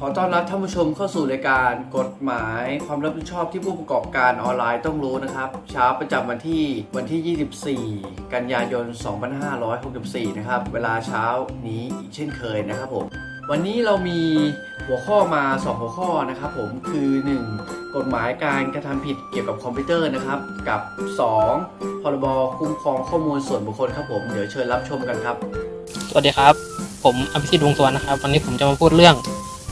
ขอต้อนรับท่านผู้ชมเข้าสู่รายการกฎหมาย ความรับผิดชอบที่ผู้ประกอบการออนไลน์ต้องรู้นะครับ เช้าประจำวันที่วันที่ 24 กันยายน 2564 นะครับ เวลาเช้านี้อีกเช่นเคยนะครับผม วันนี้เรามีหัวข้อมา 2 หัวข้อนะครับผมคือ 1. กฎหมายการกระทำผิดเกี่ยวกับคอมพิวเตอร์นะครับ กับ 2. พรบคุ้มครองข้อมูลส่วนบุคคลครับผมเดี๋ยวเชิญรับชมกันครับ สวัสดีครับ ผมอภิสิทธิ์วงศ์สวนนะครับ วันนี้ผมจะมาพูดเรื่อง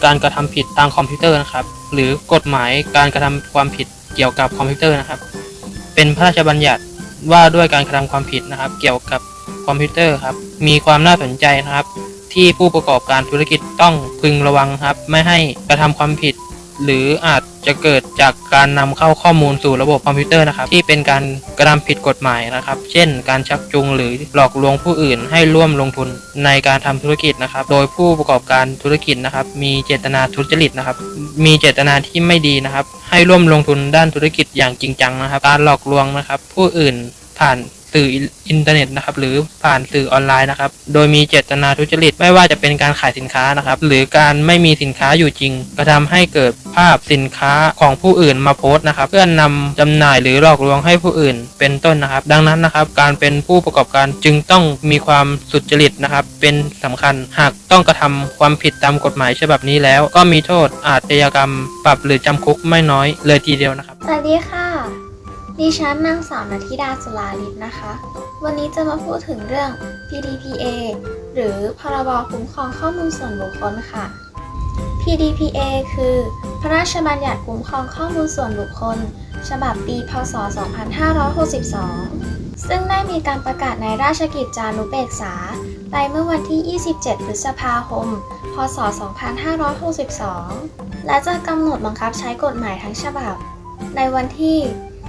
การกระทำผิดทางคอมพิวเตอร์นะครับ หรือกฎหมายการกระทำความผิดเกี่ยวกับคอมพิวเตอร์นะครับ เป็นพระราชบัญญัติว่าด้วยการกระทำความผิดนะครับ เกี่ยวกับคอมพิวเตอร์ครับมีความน่าสนใจนะครับ ที่ผู้ประกอบการธุรกิจต้องพึงระวังครับ ไม่ให้กระทำความผิด หรืออาจ จะเกิดจากการนำเข้าข้อมูลสู่ระบบคอมพิวเตอร์นะครับ ที่เป็นการกระทำผิดกฎหมายนะครับ เช่น การชักจูงหรือหลอกลวงผู้อื่นให้ร่วมลงทุนในการทำธุรกิจนะครับ โดยผู้ประกอบการธุรกิจนะครับ มีเจตนาทุจริตนะครับ มีเจตนาที่ไม่ดีนะครับ ให้ร่วมลงทุนด้านธุรกิจอย่างจริงจังนะครับ การหลอกลวงนะครับ ผู้อื่นผ่าน สื่ออินเทอร์เน็ตนะครับ หรือผ่านสื่อออนไลน์นะครับ โดยมีเจตนาทุจริต ไม่ว่าจะเป็นการขายสินค้านะครับ หรือการไม่มีสินค้าอยู่จริง กระทำให้เกิดภาพสินค้าของผู้อื่นมาโพสต์นะครับ เพื่อนำจำหน่ายหรือหลอกลวงให้ผู้อื่น เป็นต้นนะครับ ดังนั้นนะครับ การเป็นผู้ประกอบการจึงต้องมีความสุจริตนะครับ เป็นสำคัญหากต้องกระทำความผิดตามกฎหมายฉบับนี้แล้ว ก็มีโทษอาชญากรรมปรับหรือจำคุกไม่น้อยเลยทีเดียวนะครับสวัสดีค่ะ ดิฉันนางสาวนัทธิดาสุลาลิศนะคะ วันนี้จะมาพูดถึงเรื่อง PDPA หรือพรบคุ้มครองข้อมูลส่วนบุคคลค่ะ PDPA คือ พระราชบัญญัติคุ้มครองข้อมูลส่วนบุคคล ฉบับปี พศ 2562 ซึ่งได้มีการประกาศในราชกิจจานุเบกษา ไปเมื่อวันที่ 27 พฤษภาคม พศ 2562 และจะกำหนดบังคับใช้กฎหมายทั้งฉบับ ในวันที่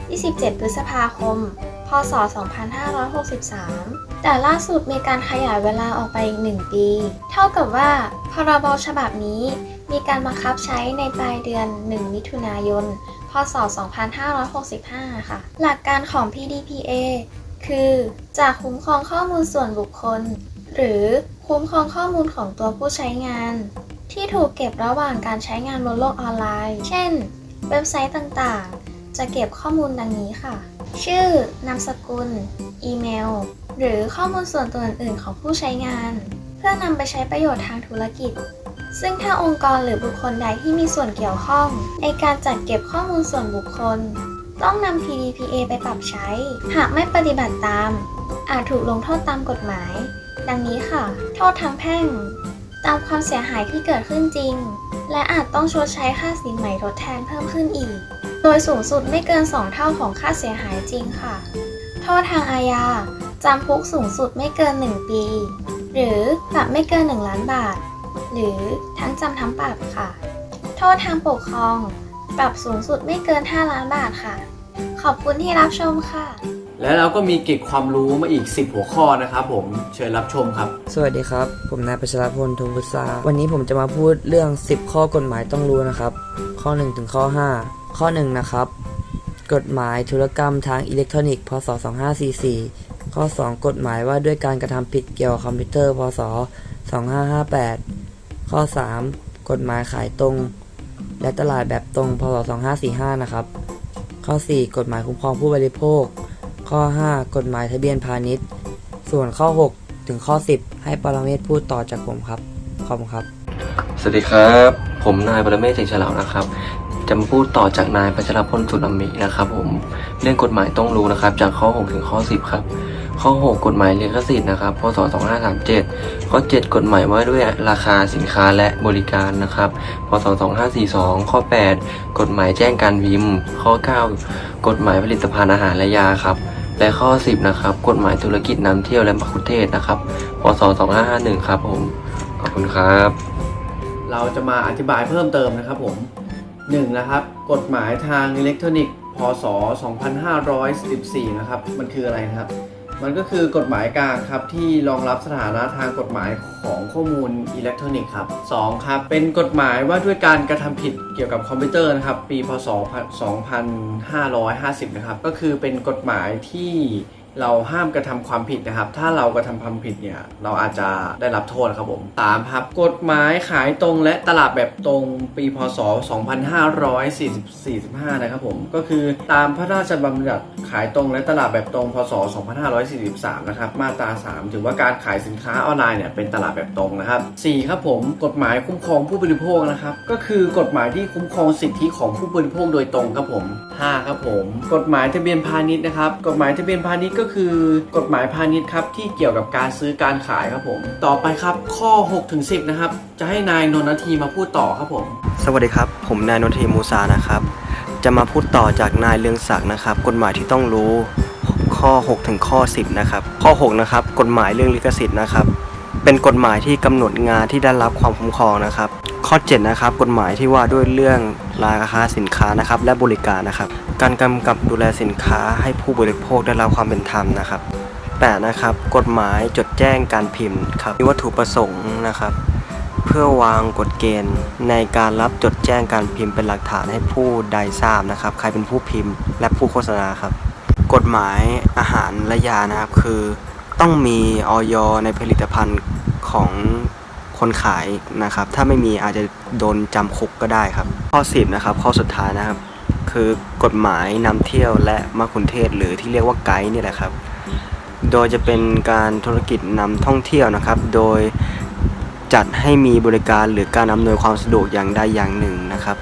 27 พฤษภาคม พศ 2563 แต่ล่าสุดมีการขยายเวลาออกไปอีก 1 ปี เท่ากับว่า พรบฉบับนี้มีการบังคับใช้ในปลายเดือน 1 มิถุนายน พศ 2565 ค่ะ หลักการของ PDPA คือจะคุ้มครองข้อมูลส่วนบุคคล หรือคุ้มครองข้อมูลของตัวผู้ใช้งาน ที่ถูกเก็บระหว่างการใช้งานบนโลกออนไลน์ เช่น เว็บไซต์ต่างๆ จะเก็บข้อมูลดังนี้ค่ะ ชื่อ นามสกุล อีเมล หรือข้อมูลส่วนตัวอื่นๆของผู้ใช้งาน เพื่อนำไปใช้ประโยชน์ทางธุรกิจ ซึ่งถ้าองค์กรหรือบุคคลใดที่มีส่วนเกี่ยวข้อง ในการจัดเก็บข้อมูลส่วนบุคคล ต้องนำ PDPA ไปปรับใช้ หากไม่ปฏิบัติตาม อาจถูกลงโทษตามกฎหมาย ดังนี้ค่ะ โทษทางแพ่ง ตามความเสียหายที่เกิดขึ้นจริง และอาจต้องชดใช้ค่าสินใหม่ทดแทนเพิ่มขึ้นอีก ดยสูงสุดไม่เกิน 2 เท่าของค่าเสียหายจริงค่ะ โทษทางอาญาจำคุกสูงสุดไม่เกิน 1 ปี หรือปรับไม่เกิน 1 ล้านบาท หรือทั้งจำทั้งปรับค่ะ โทษทางปกครอง ปรับสูงสุดไม่เกิน 5 ล้านบาทค่ะ ขอบคุณที่รับชมค่ะ และเราก็มีเก็บความรู้มาอีก 10 หัวข้อนะครับผมเชิญรับชมครับ สวัสดีครับ ผมนายประชรพลทุงพุทธาวันนี้ผมจะมาพูดเรื่อง 10 ข้อกฎหมายต้องรู้นะครับ ข้อ 1 ถึงข้อ 5 ข้อ 1 นะครับ กฎหมายธุรกรรมทางอิเล็กทรอนิกส์พศ 2544 ข้อ 2 กฎหมายว่าด้วยการกระทำผิดเกี่ยวกับคอมพิวเตอร์ พศ 2558 ข้อ 3 กฎหมายขายตรง และตลาดแบบตรง พศ 2545 นะครับ ข้อ 4 กฎหมายคุ้มครองผู้บริโภค ข้อ 5 กฎหมายทะเบียนพาณิชย์ ส่วนข้อ 6 ถึงข้อ 10 ให้ปรเมศพูดต่อจากผมครับ ขอบคุณครับ สวัสดีครับ ผมนายปรเมศเสกฉลาวนะครับ จะมาพูดต่อจากนายพัชรพลสุนมินะครับผมเรื่องกฎหมายต้องรู้นะครับ จากข้อ 6 ถึงข้อ 10 ครับ ข้อ 6 กฎหมายลิขสิทธิ์นะครับพศ2537 ข้อ 7 กฎหมายว่าด้วยราคาสินค้าและบริการนะครับพศ2542 ข้อ 8 กฎหมายแจ้งการพิมพ์ ข้อ 9 กฎหมายผลิตภัณฑ์อาหารและยาครับและข้อ 10 นะครับ กฎหมายธุรกิจนำเที่ยวและมะคุเทศนะครับ พศ 2551 ครับผม ขอบคุณครับ เราจะมาอธิบายเพิ่มเติมนะครับผม 1. นะครับ กฎหมายทางอิเล็กทรอนิกส์พศ 2514 นะครับ มันคืออะไรนะครับ มันก็คือกฎหมายกลางครับที่รองรับสถานะทางกฎหมายของข้อมูลอิเล็กทรอนิกส์ครับ 2. ครับ เป็นกฎหมายว่าด้วยการกระทำผิดเกี่ยวกับคอมพิวเตอร์นะครับ ปี พศ 2550 นะครับ ก็คือเป็นกฎหมายที่ เราห้ามกระทำความผิดนะครับ ถ้าเรากระทำความผิดเนี่ย เราอาจจะได้รับโทษครับผมสามครับ กฎหมายขายตรงและตลาดแบบตรงปีพศ 2545 นะครับผม ก็คือตามพระราชบัญญัติขายตรงและตลาดแบบตรง พศ 2543 นะครับ มาตรา 3 ถือว่าการขายสินค้าออนไลน์เนี่ยเป็นตลาดแบบตรงนะครับ 4 ครับผม กฎหมายคุ้มครองผู้บริโภคนะครับ ก็คือกฎหมายที่คุ้มครองสิทธิของผู้บริโภคโดยตรงครับผม 5 ครับผม กฎหมายทะเบียนพาณิชย์นะครับ กฎหมายทะเบียนพาณิชย์ก็คือกฎหมายพาณิชย์ครับที่เกี่ยวกับการซื้อการขายครับผม ต่อไปครับข้อ6ถึง10 นะครับ จะให้นายนนทีมาพูดต่อครับผม สวัสดีครับ ผมนายนนทีมูซานะครับ จะมาพูดต่อจากนายเรืองศักดิ์นะครับ กฎหมายที่ต้องรู้ข้อ 6 ถึงข้อ 10 นะครับ ข้อ 6 นะครับ กฎหมายเรื่องลิขสิทธิ์นะครับ เป็นกฎหมายที่กำหนดงานที่ได้รับความคุ้มครองนะครับ ข้อ 7 นะครับ กฎหมายที่ว่าด้วยเรื่องราคาสินค้านะครับ และบริการนะครับ การกำกับดูแลสินค้าให้ผู้บริโภคได้รับความเป็นธรรมนะครับ 8 นะครับ กฎหมายจดแจ้งการพิมพ์ครับมีวัตถุประสงค์นะครับ เพื่อวางกฎเกณฑ์ ในการรับจดแจ้งการพิมพ์เป็นหลักฐานให้ผู้ใดทราบนะครับ ใครเป็นผู้พิมพ์ และผู้โฆษณาครับ กฎหมายอาหารและยานะครับคือ ต้องมีออยในผลิตภัณฑ์ของ คนขายนะครับ ถ้าไม่มีอาจจะโดนจำคุกก็ได้ครับ ข้อ 10 นะครับ ข้อสุดท้ายนะครับ คือกฎหมายนำเที่ยวและมะคุนเทศหรือที่เรียกว่าไกด์นี่แหละครับ โดยจะเป็นการธุรกิจนำท่องเที่ยวนะครับ โดยจัดให้มีบริการหรือการอำนวยความสะดวกอย่างใดอย่างหนึ่งนะครับ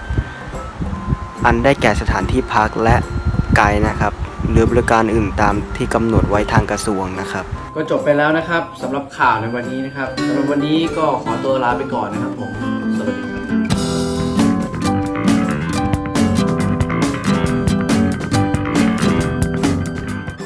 อันได้แก่สถานที่พักและไกด์นะครับ หรือบริการอื่นตามที่กำหนดไว้ทางกระทรวงนะครับ ก็จบไปแล้วนะครับสำหรับข่าวในวันนี้นะครับสำหรับวันนี้ก็ขอตัวลาไปก่อนนะครับผม